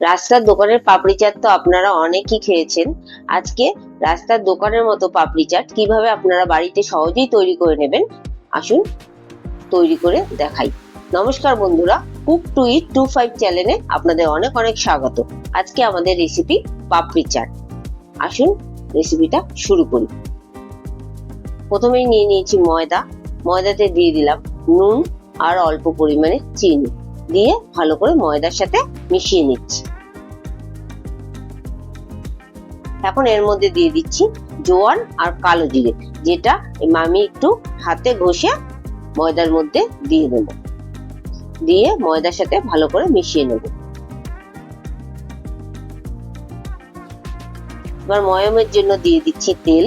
রাস্তার দোকানের পাপড়ি চাট তো আপনারা অনেকেই খেয়েছেন। আজকে রাস্তার দোকানের মতো পাপড়ি চাট কীভাবে আপনারা বাড়িতে সহজেই তৈরি করে নেবেন? আসুন তৈরি করে দেখাই। নমস্কার বন্ধুরা, cook to eat two five চ্যানেলে আপনাদের অনেক অনেক স্বাগত। আজকে আমাদের রেসিপি পাপড়ি চাট। আসুন রেসিপিটা শুরু করি। প্রথমেই নিয়ে নিয়েছি ময়দা। ময়দাতে দিয়ে দিলাম নুন আর অল্প পরিমাণে চিনি। দিয়ে ভালো করে ময়দার সাথে মিশিয়ে নিচ্ছি। এখন এর মধ্যে দিয়ে দিচ্ছি জোয়ান আর কালো জিরে, যেটা আমি একটু হাতে ঘষে ময়দার মধ্যে দিয়ে দেবো। দিয়ে ময়দার সাথে ভালো করে মিশিয়ে নেব। এবার ময়মের জন্য দিয়ে দিচ্ছি তেল।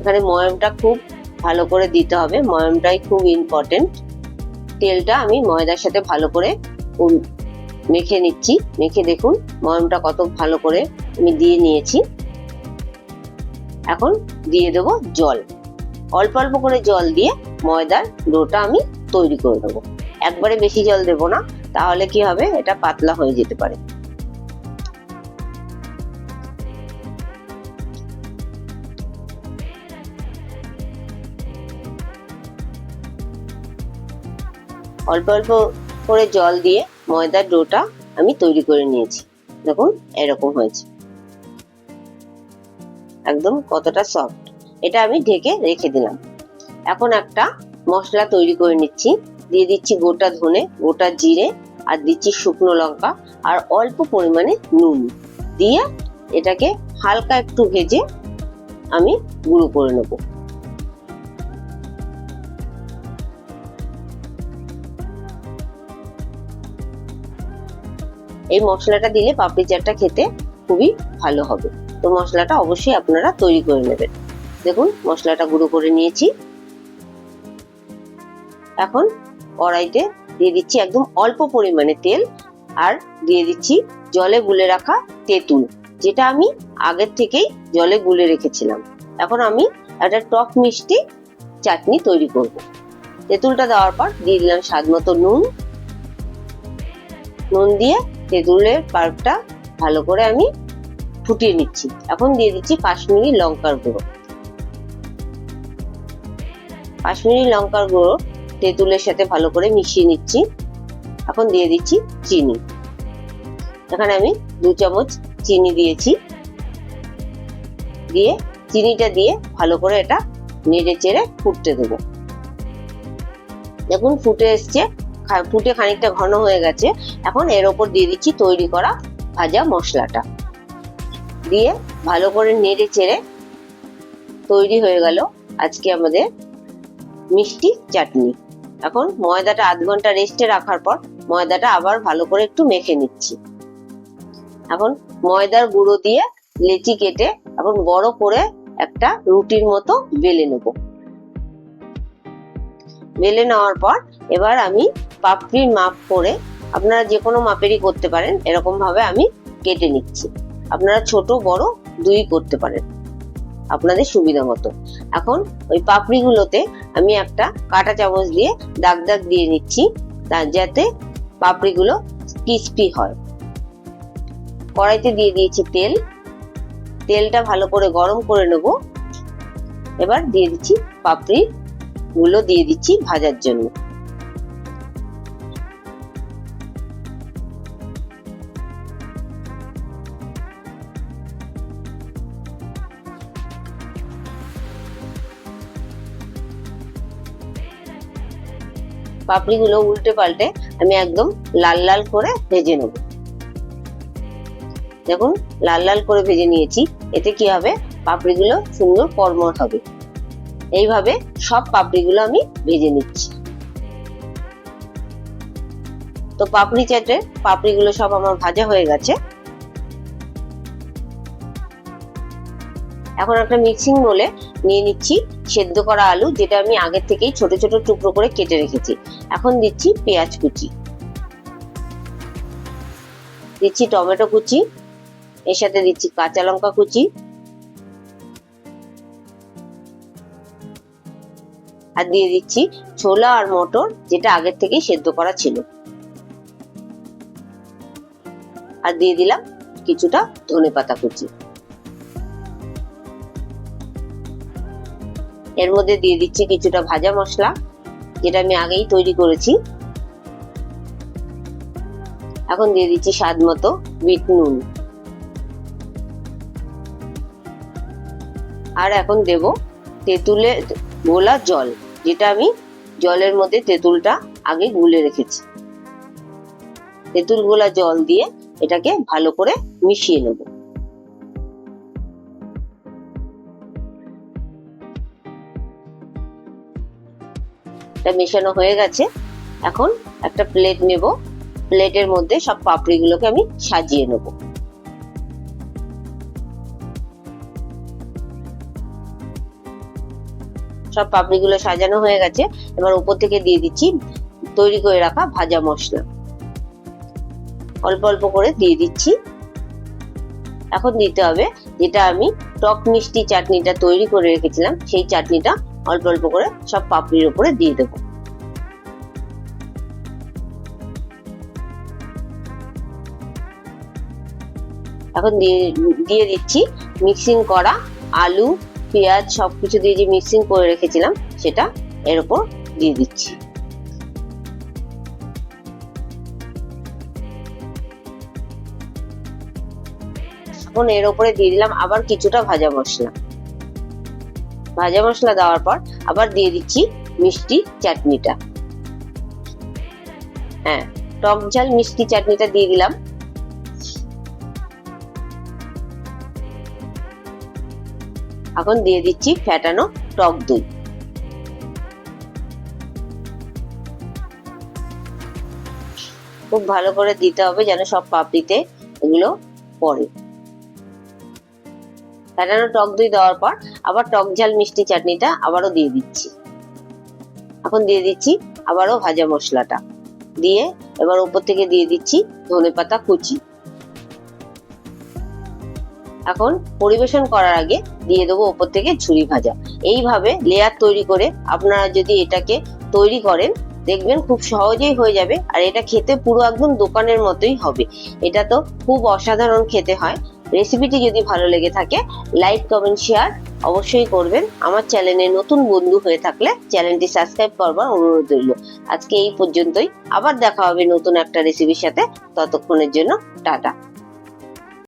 এখানে ময়মটা খুব ভালো করে দিতে হবে। ময়মটাই খুব ইম্পর্টেন্ট তেলটা আমি ময়দার সাথে ভালো করে মেখে নিচ্ছি। মেখে দেখুন ময়মটা কত ভালো করে আমি দিয়ে নিয়েছি। এখন দিয়ে দেব জল। অল্প অল্প করে জল দিয়ে ময়দার ডোটা আমি তৈরি করে দেবো। একবারে বেশি জল দেব না, তাহলে কি হবে? এটা পাতলা হয়ে যেতে পারে। অল্প অল্প করে জল দিয়ে ময়দার ডোটা আমি তৈরি করে নিয়েছি। দেখুন, এরকম হয়েছে। একদম কতটা সফট এটা আমি ঢেকে রেখে দিলাম। এখন একটা মশলা তৈরি করে নিচ্ছি। দিয়ে দিচ্ছি গোটা ধনে, গোটা জিরে আর দিচ্ছি শুকনো লঙ্কা আর অল্প পরিমাণে নুন। দিয়ে এটাকে হালকা একটু ভেজে আমি গুঁড়ো করে নেব। এই মশলাটা দিলে পাপড়ি চাটটা খেতে খুবই ভালো হবে। তো মশলাটা অবশ্যই আপনারা তৈরি করে নেবেন। দেখুন, মশলাটা গুঁড়ো করে নিয়েছি। এখন কড়াইতে দিয়ে দিচ্ছি একদম অল্প পরিমাণে তেল আর দিয়ে দিচ্ছি জলে গুলে রাখা তেঁতুল, যেটা আমি আগের থেকেই জলে গুলে রেখেছিলাম। এখন আমি একটা টক মিষ্টি চাটনি তৈরি করব। তেঁতুলটা দেওয়ার পর দিয়ে দিলাম স্বাদ মতো নুন। নুন দিয়ে তেঁতুলের পাল্পটা ভালো করে আমি ফুটিয়ে নিচ্ছি। এখন দিয়ে দিচ্ছি কাশ্মীরি লঙ্কার গুঁড়ো। কাশ্মীরি লঙ্কার গুঁড়ো তেঁতুলের সাথে ভালো করে মিশিয়ে নিচ্ছি। এখন দিয়ে দিচ্ছি চিনি। এখানে আমি দু চামচ চিনি দিয়েছি। দিয়ে চিনিটা দিয়ে ভালো করে এটা নেড়ে চেড়ে ফুটতে দেবো। দেখুন ফুটে এসছে ফুটে খানিকটা ঘন হয়ে গেছে, এখন এর ওপর দিয়ে দিচ্ছি তৈরি করা ভাজা মশলাটা। দিয়ে ভালো করে নেড়ে চেড়ে তৈরি হয়ে গেল আজকে আমাদের মিষ্টি চাটনি। এখন ময়দাটা আধ ঘণ্টা রেস্টে রাখার পর ময়দাটা আবার ভালো করে একটু মেখে নিচ্ছি। এখন ময়দার গুঁড়ো দিয়ে লেচি কেটে এখন বড় করে একটা রুটির মতো বেলে নেব। বেলে নেওয়ার পর এবার আমি পাপড়ির মাপ করে আপনারা যে কোনো মাপেরই করতে পারেন এরকম ভাবে আমি কেটে নিচ্ছি। আপনারা ছোট, বড় দুই করতে পারেন, আপনাদের সুবিধা মতো। এখন ওই পাপড়িগুলোতে আমি একটা কাঁটা চামচ দিয়ে দাগ দাগ দিয়ে নিচ্ছি যাতে পাপড়িগুলো ক্রিস্পি হয়। কড়াইতে দিয়ে দিয়েছি তেল। তেলটা ভালো করে গরম করে নেব। এবার দিয়ে দিচ্ছি পাপড়ি গুলো দিয়ে দিচ্ছি ভাজার জন্য। পাপড়িগুলো উল্টে পাল্টে আমি একদম লাল লাল করে ভেজে নেব। দেখুন, লাল লাল করে ভেজে নিয়েছি। এতে কি হবে? পাপড়িগুলো সুন্দর কর্মর হবে। এইভাবে সব পাপড়িগুলো আমি ভেজে নিচ্ছি। তো পাপড়ি চাটে, পাপড়িগুলো সব আমার ভাজা হয়ে গেছে। এখন একটা মিক্সিং বলে নিয়ে নিচ্ছি, সেদ্ধ করা আলু যেটা আমি আগের থেকেই ছোট ছোট টুকরো করে কেটে রেখেছি। এখন দিচ্ছি পেঁয়াজ কুচি। দিচ্ছি টমেটো কুচি, এর সাথে দিচ্ছি কাঁচা লঙ্কা কুচি। আর দিয়ে দিচ্ছি ছোলা আর মটর যেটা আগের থেকেই সেদ্ধ করা ছিল। আর দিয়ে দিলাম কিছুটা ধনে পাতা কুচি। এর মধ্যে দিয়ে দিচ্ছি কিছুটা ভাজা মশলা, যেটা আমি আগেই তৈরি করেছি। এখন দিয়ে দিচ্ছি স্বাদ মতো বিট নুন। আর এখন দেব তেঁতুলের গোলা জল, যেটা আমি জলের মধ্যে তেঁতুলটা আগে গুলে রেখেছি। তেঁতুল গোলা জল দিয়ে এটাকে ভালো করে মিশিয়ে নেব। এটা মেশানো হয়ে গেছে। এখন একটা প্লেট নেব। প্লেটের মধ্যে সব পাপড়িগুলোকে আমি সাজিয়ে নেব। সব পাপড়িগুলো সাজানো হয়ে গেছে। এবার উপর থেকে দিয়ে দিচ্ছি তৈরি করে রাখা ভাজা মশলা। অল্প অল্প করে দিয়ে দিচ্ছি। এখন দিতে হবে যেটা আমি টক মিষ্টি চাটনিটা তৈরি করে রেখেছিলাম, সেই চাটনিটা অল্প অল্প করে সব পাপড়ির উপরে দিয়ে দেবো। এখন দিয়ে দিচ্ছি মিক্সিং করা আলু, পেঁয়াজ সবকিছু দিয়ে যে মিক্সিং করে রেখেছিলাম সেটা এর উপর দিয়ে দিচ্ছি। এখন এর উপরে দিয়ে দিলাম আবার কিছুটা ভাজা মশলা। ভাজা মশলা দেওয়ার পর আবার দিয়ে দিচ্ছি মিষ্টি চাটনিটা। হ্যাঁ টক ঝাল মিষ্টি চাটনিটা দিয়ে দিলাম। এখন দিয়ে দিচ্ছি ফ্যাটানো টক দই। খুব ভালো করে দিতে হবে যেন সব পাপড়িতে এগুলো পড়ে। ফ্যাটানো টক দই দেওয়ার পর আবার টক ঝাল মিষ্টি চাটনিটা আবারও দিয়ে দিচ্ছি। এখন দিয়ে দিচ্ছি আবারও ভাজা মশলাটা। দিয়ে এবার উপর থেকে দিয়ে দিচ্ছি ধনে পাতা কুচি। এখন পরিবেশন করার আগে দিয়ে দেবো ওপর থেকে ঝুরি ভাজা। এইভাবে লেয়ার তৈরি করে আপনারা যদি এটাকে তৈরি করেন, দেখবেন খুব সহজেই হয়ে যাবে। আর এটা খেতে পুরো একদম দোকানের মতোই হবে। এটা তো খুব অসাধারণ খেতে হয়। রেসিপিটি যদি ভালো লেগে থাকে লাইক কমেন্ট শেয়ার অবশ্যই করবেন। আমার চ্যানেলে নতুন বন্ধু হয়ে থাকলে চ্যানেলটি সাবস্ক্রাইব করবার অনুরোধ রইল। আজকে এই পর্যন্তই। আবার দেখা হবে নতুন একটা রেসিপির সাথে। ততক্ষণের জন্য টাটা।